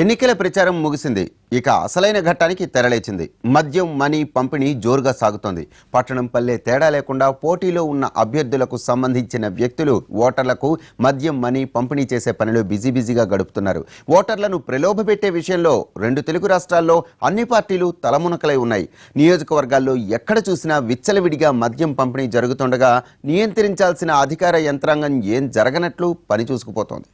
ఎన్నికల ప్రచారం ముగిసింది. ఇక అసలైన ఘట్టానికి తెరలేచింది. మద్యం మనీ పంపిణీ జోరుగా సాగుతోంది. పట్టణం పల్లె తేడా లేకుండా పోటీలో ఉన్న అభ్యర్థులకు సంబంధించిన వ్యక్తులు ఓటర్లకు మద్యం మనీ పంపిణీ చేసే పనిలో బిజీ బిజీగా గడుపుతున్నారు. ఓటర్లను ప్రలోభపెట్టే విషయంలో రెండు తెలుగు రాష్ట్రాల్లో అన్ని పార్టీలు తలమునకలై ఉన్నాయి. నియోజకవర్గాల్లో ఎక్కడ చూసినా విచ్చలవిడిగా మద్యం పంపిణీ జరుగుతుండగా నియంత్రించాల్సిన అధికార యంత్రాంగం ఏం జరగనట్లు పని చూసుకుపోతోంది.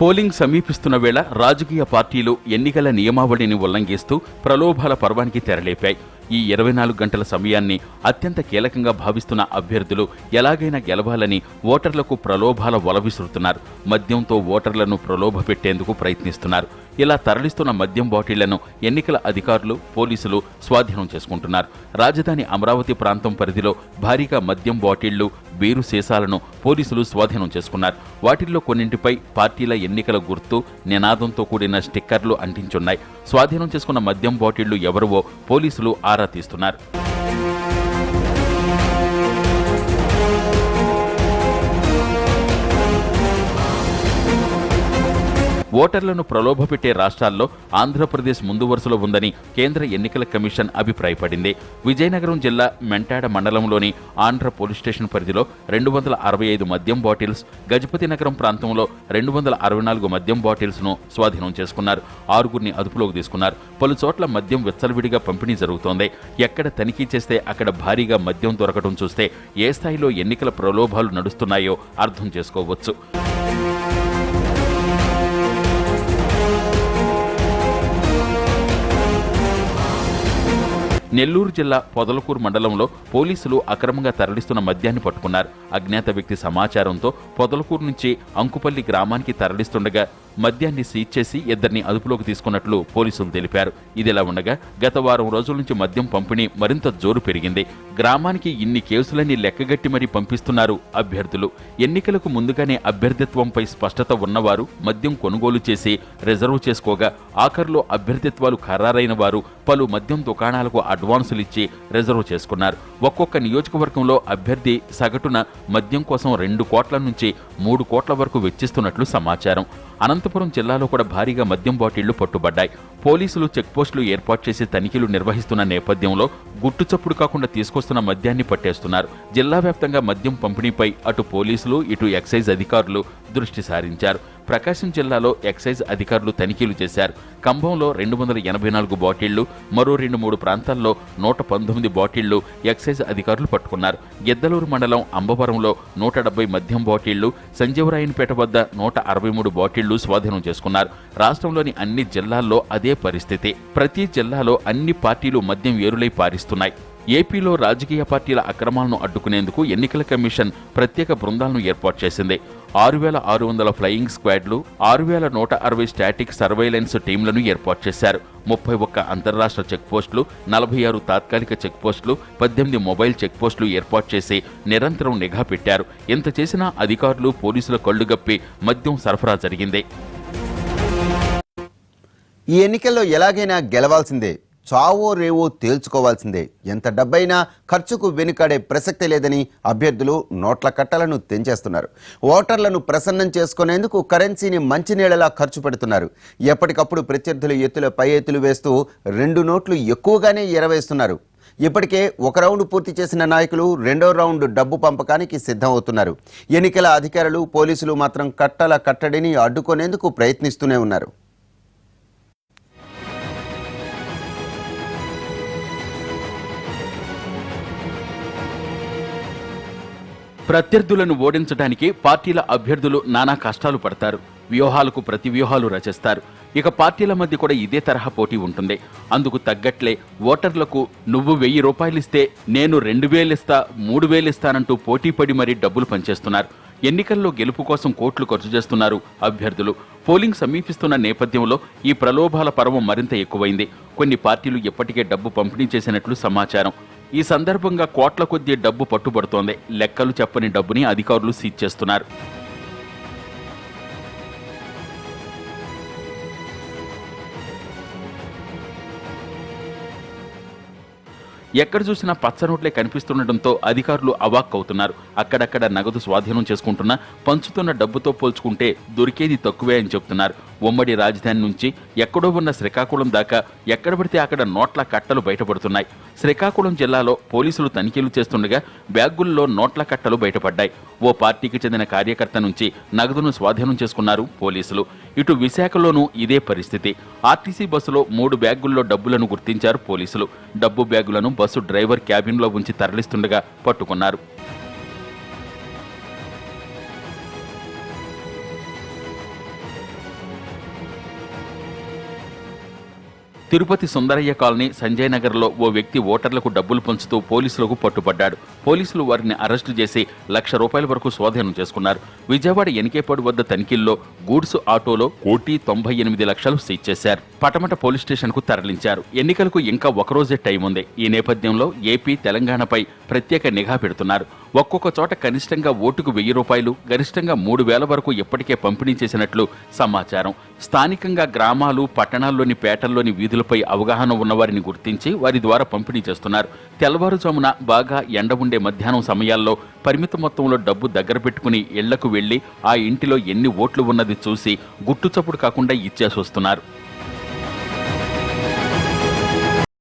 పోలింగ్ సమీపిస్తున్న వేళ రాజకీయ పార్టీలు ఎన్నికల నియమావళిని ఉల్లంఘిస్తూ ప్రలోభాల పర్వానికి తెరలేపాయి. ఈ ఇరవై నాలుగు గంటల సమయాన్ని అత్యంత కీలకంగా భావిస్తున్న అభ్యర్థులు ఎలాగైనా గెలవాలని ఓటర్లకు ప్రలోభాల వల విసురుతున్నారు. మద్యంతో ఓటర్లను ప్రలోభ పెట్టేందుకు ప్రయత్నిస్తున్నారు. ఇలా తరలిస్తున్న మద్యం బాటిళ్ళను ఎన్నికల అధికారులు పోలీసులు స్వాధీనం చేసుకుంటున్నారు. రాజధాని అమరావతి ప్రాంతం పరిధిలో భారీగా మద్యం బాటిళ్ళు బీరు సీసాలను పోలీసులు స్వాధీనం చేసుకున్నారు. వాటిల్లో కొన్నింటిపై పార్టీల ఎన్నికల గుర్తు నినాదంతో కూడిన స్టిక్కర్లు అంటించున్నాయి. స్వాధీనం చేసుకున్న మద్యం బాటిళ్ళు ఎవరివో పోలీసులు ఆరా తీస్తున్నారు. ఓటర్లను ప్రలోభపెట్టే రాష్ట్రాల్లో ఆంధ్రప్రదేశ్ ముందు వరుసలో ఉందని కేంద్ర ఎన్నికల కమిషన్ అభిప్రాయపడింది. విజయనగరం జిల్లా మెంటాడ మండలంలోని ఆంధ్ర పోలీస్ స్టేషన్ పరిధిలో రెండు వందల అరవై ఐదు మద్యం బాటిల్స్ గజపతి నగరం ప్రాంతంలో రెండు వందల అరవై నాలుగు మద్యం బాటిల్స్ను స్వాధీనం చేసుకున్నారు. ఆరుగురిని అదుపులోకి తీసుకున్నారు. పలు చోట్ల మద్యం విచ్చలవిడిగా పంపిణీ జరుగుతోంది. ఎక్కడ తనిఖీ చేస్తే అక్కడ భారీగా మద్యం దొరకడం చూస్తే ఏ స్థాయిలో ఎన్నికల ప్రలోభాలు నడుస్తున్నాయో అర్థం చేసుకోవచ్చు. నెల్లూరు జిల్లా పొదలకూరు మండలంలో పోలీసులు అక్రమంగా తరలిస్తున్న మద్యాన్ని పట్టుకున్నారు. అజ్ఞాత వ్యక్తి సమాచారంతో పొదలకూరు నుంచి అంకుపల్లి గ్రామానికి తరలిస్తుండగా మద్యాన్ని సీజ్ చేసి ఇద్దరిని అదుపులోకి తీసుకున్నట్లు పోలీసులు తెలిపారు. ఇదిలా ఉండగా గత వారం రోజుల నుంచి మద్యం పంపిణీ మరింత జోరు పెరిగింది. గ్రామానికి ఇన్ని కేసులన్నీ లెక్కగట్టి మరీ పంపిస్తున్నారు అభ్యర్థులు. ఎన్నికలకు ముందుగానే అభ్యర్థిత్వంపై స్పష్టత ఉన్నవారు మద్యం కొనుగోలు చేసి రిజర్వ్ చేసుకోగా ఆఖరులో అభ్యర్థిత్వాలు ఖరారైన వారు పలు మద్యం దుకాణాలకు అడ్వాన్సులు ఇచ్చి రిజర్వ్ చేసుకున్నారు. ఒక్కొక్క నియోజకవర్గంలో అభ్యర్థి సగటున మద్యం కోసం రెండు కోట్ల నుంచి మూడు కోట్ల వరకు వెచ్చిస్తున్నట్లు సమాచారం. అనంత అనంతపురం జిల్లాలో కూడా భారీగా మద్యం బాటిళ్ళు పట్టుబడ్డాయి. పోలీసులు చెక్పోస్టులు ఏర్పాటు చేసి తనిఖీలు నిర్వహిస్తున్న నేపథ్యంలో గుట్టుచప్పుడు కాకుండా తీసుకొస్తున్న మద్యాన్ని పట్టేస్తున్నారు. జిల్లా వ్యాప్తంగా మద్యం పంపిణీపై అటు పోలీసులు ఇటు ఎక్సైజ్ అధికారులు దృష్టి సారించారు. ప్రకాశం జిల్లాలో ఎక్సైజ్ అధికారులు తనిఖీలు చేశారు. కంభంలో రెండు వందల ఎనభై నాలుగు బాటిళ్ళు మరో రెండు మూడు ప్రాంతాల్లో నూట పంతొమ్మిది బాటిళ్ళు ఎక్సైజ్ అధికారులు పట్టుకున్నారు. గిద్దలూరు మండలం అంబవరంలో నూట డెబ్బై మద్యం బాటిళ్ళు సంజీవరాయనపేట వద్ద నూట అరవై మూడు బాటిళ్ళు స్వాధీనం చేసుకున్నారు. రాష్ట్రంలోని అన్ని జిల్లాల్లో అదే పరిస్థితి. ప్రతి జిల్లాలో అన్ని పార్టీలు మద్యం ఏరులై పారిస్తున్నాయి. ఏపీలో రాజకీయ పార్టీల అక్రమాలను అడ్డుకునేందుకు ఎన్నికల కమిషన్ ప్రత్యేక బృందాలను ఏర్పాటు చేసింది. ఆరు వేల ఆరు వందల ఫ్లయింగ్ స్క్వాడ్లు ఆరు వేల నూట అరవై స్టాటిక్ సర్వైలెన్స్ టీంలను ఏర్పాటు చేశారు. ముప్పై ఒక్క అంతర్రాష్ట్ర చెక్పోస్టులు నలభై ఆరు తాత్కాలిక చెక్పోస్టులు పద్దెనిమిది మొబైల్ చెక్పోస్టులు ఏర్పాటు చేసి నిరంతరం నిఘా పెట్టారు. ఇంత చేసినా అధికారులు పోలీసుల కళ్ళుగప్పి మద్యం సరఫరా జరిగింది. ఈ ఎన్నికల్లో ఎలాగైనా గెలవాల్సిందే. చావో రేవో తేల్చుకోవాల్సిందే. ఎంత డబ్బైనా ఖర్చుకు వెనుకాడే ప్రసక్తి లేదని అభ్యర్థులు నోట్ల కట్టలను తెంచేస్తున్నారు. ఓటర్లను ప్రసన్నం చేసుకునేందుకు కరెన్సీని మంచినీళ్ళలా ఖర్చు పెడుతున్నారు. ఎప్పటికప్పుడు ప్రత్యర్థుల ఎత్తుల పై ఎత్తులు వేస్తూ రెండు నోట్లు ఎక్కువగానే ఎరవేస్తున్నారు. ఇప్పటికే ఒక రౌండ్ పూర్తి చేసిన నాయకులు రెండో రౌండ్ డబ్బు పంపకానికి సిద్ధమవుతున్నారు. ఎన్నికల అధికారులు పోలీసులు మాత్రం కట్టల కట్టడిని అడ్డుకునేందుకు ప్రయత్నిస్తూనే ఉన్నారు. ప్రత్యర్థులను ఓడించడానికి పార్టీల అభ్యర్థులు నానా కష్టాలు పడతారు. వ్యూహాలకు ప్రతి వ్యూహాలు రచిస్తారు. ఇక పార్టీల మధ్య కూడా ఇదే తరహా పోటీ ఉంటుంది. అందుకు తగ్గట్లే ఓటర్లకు నువ్వు వెయ్యి రూపాయలిస్తే నేను రెండు వేలిస్తా మూడు వేలిస్తానంటూ పోటీ పడి మరీ డబ్బులు పంచేస్తున్నారు ఎన్నికల్లో గెలుపు కోసం కోట్లు ఖర్చు చేస్తున్నారు అభ్యర్థులు. పోలింగ్ సమీపిస్తున్న నేపథ్యంలో ఈ ప్రలోభాల పర్వం మరింత ఎక్కువైంది. కొన్ని పార్టీలు ఇప్పటికే డబ్బు పంపిణీ చేసినట్లు సమాచారం. ఈ సందర్భంగా కోట్ల కొద్దీ డబ్బు పట్టుబడుతోంది. లెక్కలు చెప్పని డబ్బుని అధికారులు సీజ్ చేస్తున్నారు. ఎక్కడ చూసినా పచ్చ నోట్లే కనిపిస్తుండటంతో అధికారులు అవాక్కవుతున్నారు అక్కడక్కడ నగదు స్వాధీనం చేసుకుంటున్నా పంచుతున్న డబ్బుతో పోల్చుకుంటే దొరికేది తక్కువే అని చెప్తున్నారు. ఉమ్మడి రాజధాని నుంచి ఎక్కడో ఉన్న శ్రీకాకుళం దాకా ఎక్కడ పడితే అక్కడ నోట్ల కట్టలు బయటపడుతున్నాయి. శ్రీకాకుళం జిల్లాలో పోలీసులు తనిఖీలు చేస్తుండగా బ్యాగుల్లో నోట్ల కట్టలు బయటపడ్డాయి. ఓ పార్టీకి చెందిన కార్యకర్త నుంచి నగదును స్వాధీనం చేసుకున్నారు పోలీసులు. ఇటు విశాఖలోనూ ఇదే పరిస్థితి. ఆర్టీసీ బస్సులో మూడు బ్యాగుల్లో డబ్బులను గుర్తించారు పోలీసులు. డబ్బు బ్యాగులను బస్సు డ్రైవర్ క్యాబిన్లో ఉంచి తరలిస్తుండగా పట్టుకున్నారు. తిరుపతి సుందరయ్య కాలనీ సంజయ్ నగర్లో ఓ వ్యక్తి ఓటర్లకు డబ్బులు పంచుతూ పోలీసులకు పట్టుబడ్డాడు. పోలీసులు వారిని అరెస్టు చేసి లక్ష రూపాయల వరకు స్వాధీనం చేసుకున్నారు. విజయవాడ ఎనికేపాడు వద్ద తనిఖీల్లో గూడ్స్ ఆటోలో కోటి తొంభై ఎనిమిది లక్షలు సీజ్ చేశారు. పటమట పోలీస్ స్టేషన్కు తరలించారు. ఎన్నికలకు ఇంకా ఒకరోజే టైం ఉంది ఈ నేపథ్యంలో ఏపీ తెలంగాణపై ప్రత్యేక నిఘా పెడుతున్నారు. ఒక్కొక్క చోట కనిష్టంగా ఓటుకు వెయ్యి రూపాయలు గరిష్టంగా మూడు వేల వరకు ఇప్పటికే పంపిణీ చేసినట్లు సమాచారం. స్థానికంగా గ్రామాలు పట్టణాల్లోని పేటల్లోని వీధులపై అవగాహన ఉన్నవారిని గుర్తించి వారి ద్వారా పంపిణీ చేస్తున్నారు. తెల్లవారుజామున బాగా ఎండ ఉండే మధ్యాహ్నం సమయాల్లో పరిమిత మొత్తంలో డబ్బు దగ్గర పెట్టుకుని ఇళ్ళకు వెళ్ళి ఆ ఇంటిలో ఎన్ని ఓట్లు ఉన్నది చూసి గుట్టుచప్పుడు కాకుండా ఇచ్చేసి వస్తున్నారు